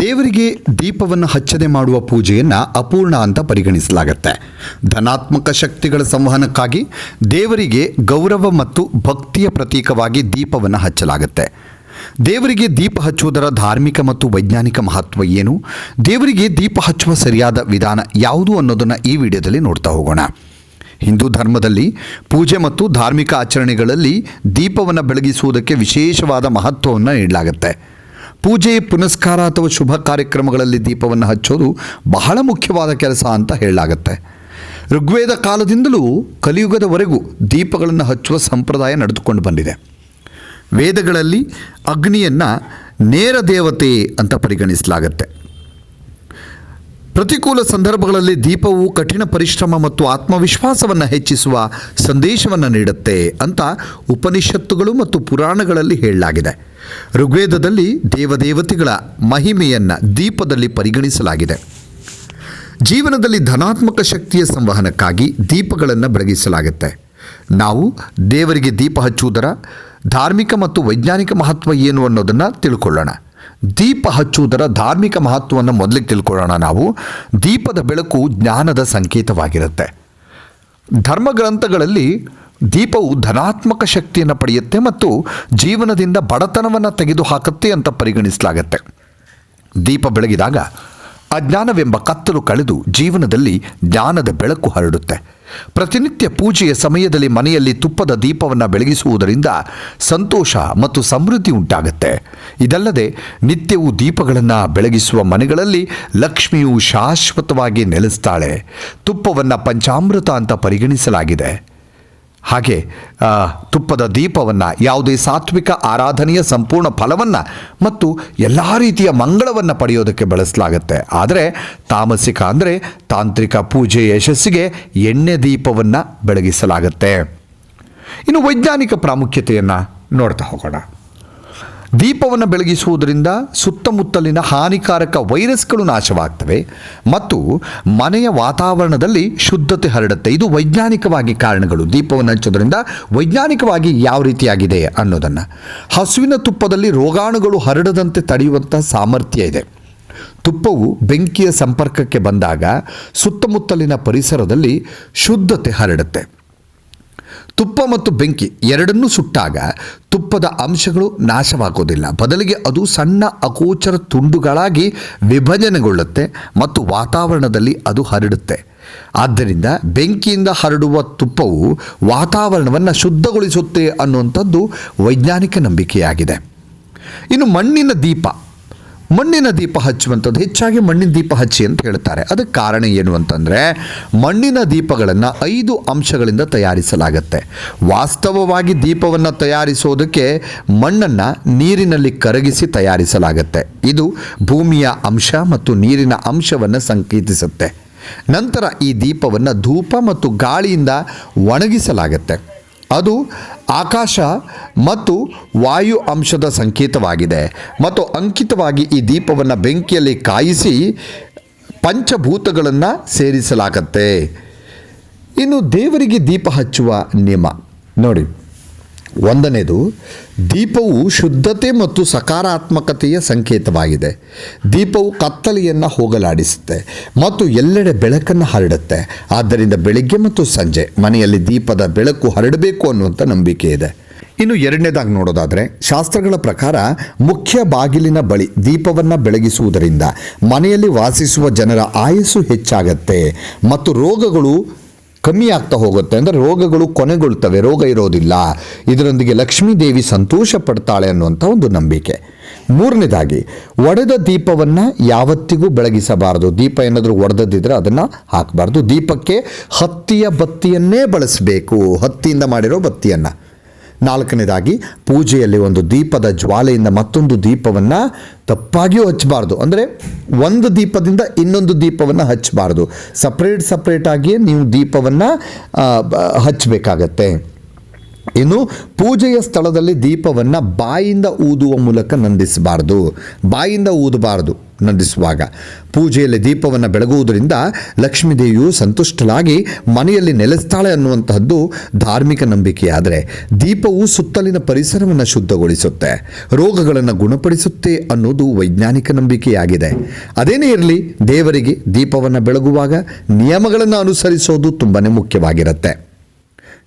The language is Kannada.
ದೇವರಿಗೆ ದೀಪವನ್ನು ಹಚ್ಚದೆ ಮಾಡುವ ಪೂಜೆಯನ್ನು ಅಪೂರ್ಣ ಅಂತ ಪರಿಗಣಿಸಲಾಗುತ್ತೆ. ಧನಾತ್ಮಕ ಶಕ್ತಿಗಳ ಸಂವಹನಕ್ಕಾಗಿ ದೇವರಿಗೆ ಗೌರವ ಮತ್ತು ಭಕ್ತಿಯ ಪ್ರತೀಕವಾಗಿ ದೀಪವನ್ನು ಹಚ್ಚಲಾಗುತ್ತೆ. ದೇವರಿಗೆ ದೀಪ ಹಚ್ಚುವುದರ ಧಾರ್ಮಿಕ ಮತ್ತು ವೈಜ್ಞಾನಿಕ ಮಹತ್ವ ಏನು? ದೇವರಿಗೆ ದೀಪ ಹಚ್ಚುವ ಸರಿಯಾದ ವಿಧಾನ ಯಾವುದು ಅನ್ನೋದನ್ನು ಈ ವಿಡಿಯೋದಲ್ಲಿ ನೋಡ್ತಾ ಹೋಗೋಣ. ಹಿಂದೂ ಧರ್ಮದಲ್ಲಿ ಪೂಜೆ ಮತ್ತು ಧಾರ್ಮಿಕ ಆಚರಣೆಗಳಲ್ಲಿ ದೀಪವನ್ನು ಬೆಳಗಿಸುವುದಕ್ಕೆ ವಿಶೇಷವಾದ ಮಹತ್ವವನ್ನು ನೀಡಲಾಗುತ್ತೆ. ಪೂಜೆ, ಪುನಸ್ಕಾರ ಅಥವಾ ಶುಭ ಕಾರ್ಯಕ್ರಮಗಳಲ್ಲಿ ದೀಪವನ್ನು ಹಚ್ಚೋದು ಬಹಳ ಮುಖ್ಯವಾದ ಕೆಲಸ ಅಂತ ಹೇಳಲಾಗತ್ತೆ. ಋಗ್ವೇದ ಕಾಲದಿಂದಲೂ ಕಲಿಯುಗದವರೆಗೂ ದೀಪಗಳನ್ನು ಹಚ್ಚುವ ಸಂಪ್ರದಾಯ ನಡೆದುಕೊಂಡು ಬಂದಿದೆ. ವೇದಗಳಲ್ಲಿ ಅಗ್ನಿಯನ್ನು ನೇರ ದೇವತೆ ಅಂತ ಪರಿಗಣಿಸಲಾಗತ್ತೆ. ಪ್ರತಿಕೂಲ ಸಂದರ್ಭಗಳಲ್ಲಿ ದೀಪವು ಕಠಿಣ ಪರಿಶ್ರಮ ಮತ್ತು ಆತ್ಮವಿಶ್ವಾಸವನ್ನು ಹೆಚ್ಚಿಸುವ ಸಂದೇಶವನ್ನು ನೀಡುತ್ತೆ ಅಂತ ಉಪನಿಷತ್ತುಗಳು ಮತ್ತು ಪುರಾಣಗಳಲ್ಲಿ ಹೇಳಲಾಗಿದೆ. ಋಗ್ವೇದದಲ್ಲಿ ದೇವದೇವತೆಗಳ ಮಹಿಮೆಯನ್ನು ದೀಪದಲ್ಲಿ ಪರಿಗಣಿಸಲಾಗಿದೆ. ಜೀವನದಲ್ಲಿ ಧನಾತ್ಮಕ ಶಕ್ತಿಯ ಸಂವಹನಕ್ಕಾಗಿ ದೀಪಗಳನ್ನು ಬೆಳಗಿಸಲಾಗುತ್ತೆ. ನಾವು ದೇವರಿಗೆ ದೀಪ ಹಚ್ಚುವುದರ ಧಾರ್ಮಿಕ ಮತ್ತು ವೈಜ್ಞಾನಿಕ ಮಹತ್ವ ಏನು ಅನ್ನೋದನ್ನು ತಿಳ್ಕೊಳ್ಳೋಣ. ದೀಪ ಹಚ್ಚುವುದರ ಧಾರ್ಮಿಕ ಮಹತ್ವವನ್ನು ಮೊದಲಿಗೆ ತಿಳ್ಕೊಳ್ಳೋಣ ನಾವು. ದೀಪದ ಬೆಳಕು ಜ್ಞಾನದ ಸಂಕೇತವಾಗಿರುತ್ತೆ. ಧರ್ಮಗ್ರಂಥಗಳಲ್ಲಿ ದೀಪವು ಧನಾತ್ಮಕ ಶಕ್ತಿಯನ್ನು ಪಡೆಯುತ್ತೆ ಮತ್ತು ಜೀವನದಿಂದ ಬಡತನವನ್ನು ತೆಗೆದುಹಾಕುತ್ತೆ ಅಂತ ಪರಿಗಣಿಸಲಾಗತ್ತೆ. ದೀಪ ಬೆಳಗಿದಾಗ ಅಜ್ಞಾನವೆಂಬ ಕತ್ತಲು ಕಳೆದು ಜೀವನದಲ್ಲಿ ಜ್ಞಾನದ ಬೆಳಕು ಹರಡುತ್ತೆ. ಪ್ರತಿನಿತ್ಯ ಪೂಜೆಯ ಸಮಯದಲ್ಲಿ ಮನೆಯಲ್ಲಿ ತುಪ್ಪದ ದೀಪವನ್ನು ಬೆಳಗಿಸುವುದರಿಂದ ಸಂತೋಷ ಮತ್ತು ಸಮೃದ್ಧಿ ಉಂಟಾಗುತ್ತೆ. ಇದಲ್ಲದೆ ನಿತ್ಯವೂ ದೀಪಗಳನ್ನು ಬೆಳಗಿಸುವ ಮನೆಗಳಲ್ಲಿ ಲಕ್ಷ್ಮಿಯು ಶಾಶ್ವತವಾಗಿ ನೆಲೆಸ್ತಾಳೆ. ತುಪ್ಪವನ್ನು ಪಂಚಾಮೃತ ಅಂತ ಪರಿಗಣಿಸಲಾಗಿದೆ. ಹಾಗೆ ತುಪ್ಪದ ದೀಪವನ್ನು, ಯಾವುದೇ ಸಾತ್ವಿಕ ಆರಾಧನೆಯ ಸಂಪೂರ್ಣ ಫಲವನ್ನು ಮತ್ತು ಎಲ್ಲ ರೀತಿಯ ಮಂಗಳವನ್ನು ಪಡೆಯೋದಕ್ಕೆ ಬಳಸಲಾಗುತ್ತೆ. ಆದರೆ, ತಾಮಸಿಕ ಅಂದರೆ ತಾಂತ್ರಿಕ ಪೂಜೆ ಯಶಸ್ಸಿಗೆ ಎಣ್ಣೆ ದೀಪವನ್ನು ಬೆಳಗಿಸಲಾಗುತ್ತೆ. ಇನ್ನು ವೈಜ್ಞಾನಿಕ ಪ್ರಾಮುಖ್ಯತೆಯನ್ನು ನೋಡ್ತಾ ಹೋಗೋಣ. ದೀಪವನ್ನು ಬೆಳಗಿಸುವುದರಿಂದ ಸುತ್ತಮುತ್ತಲಿನ ಹಾನಿಕಾರಕ ವೈರಸ್ಗಳು ನಾಶವಾಗ್ತವೆ ಮತ್ತು ಮನೆಯ ವಾತಾವರಣದಲ್ಲಿ ಶುದ್ಧತೆ ಹರಡುತ್ತೆ. ಇದು ವೈಜ್ಞಾನಿಕವಾಗಿ ಕಾರಣಗಳು. ದೀಪವನ್ನು ಹಚ್ಚೋದ್ರಿಂದ ವೈಜ್ಞಾನಿಕವಾಗಿ ಯಾವ ರೀತಿಯಾಗಿದೆ ಅನ್ನೋದನ್ನು. ಹಸುವಿನ ತುಪ್ಪದಲ್ಲಿ ರೋಗಾಣುಗಳು ಹರಡದಂತೆ ತಡೆಯುವಂಥ ಸಾಮರ್ಥ್ಯ ಇದೆ. ತುಪ್ಪವು ಬೆಂಕಿಯ ಸಂಪರ್ಕಕ್ಕೆ ಬಂದಾಗ ಸುತ್ತಮುತ್ತಲಿನ ಪರಿಸರದಲ್ಲಿ ಶುದ್ಧತೆ ಹರಡುತ್ತೆ. ತುಪ್ಪ ಮತ್ತು ಬೆಂಕಿ ಎರಡನ್ನೂ ಸುಟ್ಟಾಗ ತುಪ್ಪದ ಅಂಶಗಳು ನಾಶವಾಗೋದಿಲ್ಲ. ಬದಲಿಗೆ ಅದು ಸಣ್ಣ ಅಗೋಚರ ತುಂಡುಗಳಾಗಿ ವಿಭಜನೆಗೊಳ್ಳುತ್ತೆ ಮತ್ತು ವಾತಾವರಣದಲ್ಲಿ ಅದು ಹರಡುತ್ತೆ. ಆದ್ದರಿಂದ ಬೆಂಕಿಯಿಂದ ಹರಡುವ ತುಪ್ಪವು ವಾತಾವರಣವನ್ನು ಶುದ್ಧಗೊಳಿಸುತ್ತೆ ಅನ್ನುವಂಥದ್ದು ವೈಜ್ಞಾನಿಕ ನಂಬಿಕೆಯಾಗಿದೆ. ಇನ್ನು ಮಣ್ಣಿನ ದೀಪ. ಮಣ್ಣಿನ ದೀಪ ಹಚ್ಚುವಂಥದ್ದು, ಹೆಚ್ಚಾಗಿ ಮಣ್ಣಿನ ದೀಪ ಹಚ್ಚಿ ಅಂತ ಹೇಳ್ತಾರೆ. ಅದಕ್ಕೆ ಕಾರಣ ಏನು ಅಂತಂದರೆ, ಮಣ್ಣಿನ ದೀಪಗಳನ್ನು ಐದು ಅಂಶಗಳಿಂದ ತಯಾರಿಸಲಾಗುತ್ತೆ. ವಾಸ್ತವವಾಗಿ ದೀಪವನ್ನು ತಯಾರಿಸೋದಕ್ಕೆ ಮಣ್ಣನ್ನು ನೀರಿನಲ್ಲಿ ಕರಗಿಸಿ ತಯಾರಿಸಲಾಗುತ್ತೆ. ಇದು ಭೂಮಿಯ ಅಂಶ ಮತ್ತು ನೀರಿನ ಅಂಶವನ್ನು ಸಂಕೇತಿಸುತ್ತೆ. ನಂತರ ಈ ದೀಪವನ್ನು ಧೂಪ ಮತ್ತು ಗಾಳಿಯಿಂದ ಒಣಗಿಸಲಾಗುತ್ತೆ. ಅದು ಆಕಾಶ ಮತ್ತು ವಾಯು ಅಂಶದ ಸಂಕೇತವಾಗಿದೆ. ಮತ್ತು ಅಂಕಿತವಾಗಿ ಈ ದೀಪವನ್ನು ಬೆಂಕಿಯಲ್ಲಿ ಕಾಯಿಸಿ ಪಂಚಭೂತಗಳನ್ನು ಸೇರಿಸಲಾಗತ್ತೆ. ಇನ್ನು ದೇವರಿಗೆ ದೀಪ ಹಚ್ಚುವ ನಿಯಮ. ನೋಡಿ. ಒಂದನೇದು, ದೀಪವು ಶುದ್ಧತೆ ಮತ್ತು ಸಕಾರಾತ್ಮಕತೆಯ ಸಂಕೇತವಾಗಿದೆ. ದೀಪವು ಕತ್ತಲೆಯನ್ನು ಹೋಗಲಾಡಿಸುತ್ತೆ ಮತ್ತು ಎಲ್ಲೆಡೆ ಬೆಳಕನ್ನು ಹರಡುತ್ತೆ. ಆದ್ದರಿಂದ ಬೆಳಿಗ್ಗೆ ಮತ್ತು ಸಂಜೆ ಮನೆಯಲ್ಲಿ ದೀಪದ ಬೆಳಕು ಹರಡಬೇಕು ಅನ್ನುವಂಥ ನಂಬಿಕೆ ಇದೆ. ಇನ್ನು ಎರಡನೇದಾಗಿ ನೋಡೋದಾದರೆ, ಶಾಸ್ತ್ರಗಳ ಪ್ರಕಾರ ಮುಖ್ಯ ಬಾಗಿಲಿನ ಬಳಿ ದೀಪವನ್ನು ಬೆಳಗಿಸುವುದರಿಂದ ಮನೆಯಲ್ಲಿ ವಾಸಿಸುವ ಜನರ ಆಯಸ್ಸು ಹೆಚ್ಚಾಗತ್ತೆ ಮತ್ತು ರೋಗಗಳು ಕಮ್ಮಿ ಆಗ್ತಾ ಹೋಗುತ್ತೆ. ಅಂದರೆ ರೋಗಗಳು ಕೊನೆಗೊಳ್ತವೆ, ರೋಗ ಇರೋದಿಲ್ಲ. ಇದರೊಂದಿಗೆ ಲಕ್ಷ್ಮೀ ದೇವಿ ಸಂತೋಷ ಪಡ್ತಾಳೆ ಅನ್ನುವಂಥ ಒಂದು ನಂಬಿಕೆ. ಮೂರನೇದಾಗಿ, ಒಡೆದ ದೀಪವನ್ನು ಯಾವತ್ತಿಗೂ ಬೆಳಗಿಸಬಾರದು. ದೀಪ ಏನಾದರೂ ಒಡೆದದ್ದಿದ್ರೆ ಅದನ್ನು ಹಾಕಬಾರ್ದು. ದೀಪಕ್ಕೆ ಹತ್ತಿಯ ಬತ್ತಿಯನ್ನೇ ಬಳಸಬೇಕು. ಹತ್ತಿಯಿಂದ ಮಾಡಿರೋ ಬತ್ತಿಯನ್ನು. ನಾಲ್ಕನೇದಾಗಿ, ಪೂಜೆಯಲ್ಲಿ ಒಂದು ದೀಪದ ಜ್ವಾಲೆಯಿಂದ ಮತ್ತೊಂದು ದೀಪವನ್ನು ತಪ್ಪಾಗಿಯೂ ಹಚ್ಚಬಾರ್ದು. ಅಂದರೆ ಒಂದು ದೀಪದಿಂದ ಇನ್ನೊಂದು ದೀಪವನ್ನು ಹಚ್ಚಬಾರ್ದು. ಸಪ್ರೇಟ್ ಸಪ್ರೇಟಾಗಿಯೇ ನೀವು ದೀಪವನ್ನು ಹಚ್ಚಬೇಕಾಗತ್ತೆ. ಇನ್ನು ಪೂಜೆಯ ಸ್ಥಳದಲ್ಲಿ ದೀಪವನ್ನು ಬಾಯಿಂದ ಊದುವ ಮೂಲಕ ನಂದಿಸಬಾರ್ದು. ಬಾಯಿಂದ ಊದಬಾರ್ದು ನಂದಿಸುವಾಗ. ಪೂಜೆಯಲ್ಲಿ ದೀಪವನ್ನು ಬೆಳಗುವುದರಿಂದ ಲಕ್ಷ್ಮೀದೇವಿಯು ಸಂತುಷ್ಟಳಾಗಿ ಮನೆಯಲ್ಲಿ ನೆಲೆಸ್ತಾಳೆ ಅನ್ನುವಂತಹದ್ದು ಧಾರ್ಮಿಕ ನಂಬಿಕೆಯಾದರೆ. ದೀಪವು ಸುತ್ತಲಿನ ಪರಿಸರವನ್ನು ಶುದ್ಧಗೊಳಿಸುತ್ತೆ. ರೋಗಗಳನ್ನು ಗುಣಪಡಿಸುತ್ತೆ ಅನ್ನೋದು ವೈಜ್ಞಾನಿಕ ನಂಬಿಕೆಯಾಗಿದೆ. ಅದೇನೇ ಇರಲಿ, ದೇವರಿಗೆ ದೀಪವನ್ನು ಬೆಳಗುವಾಗ ನಿಯಮಗಳನ್ನು ಅನುಸರಿಸೋದು ತುಂಬಾ ಮುಖ್ಯವಾಗಿರುತ್ತೆ.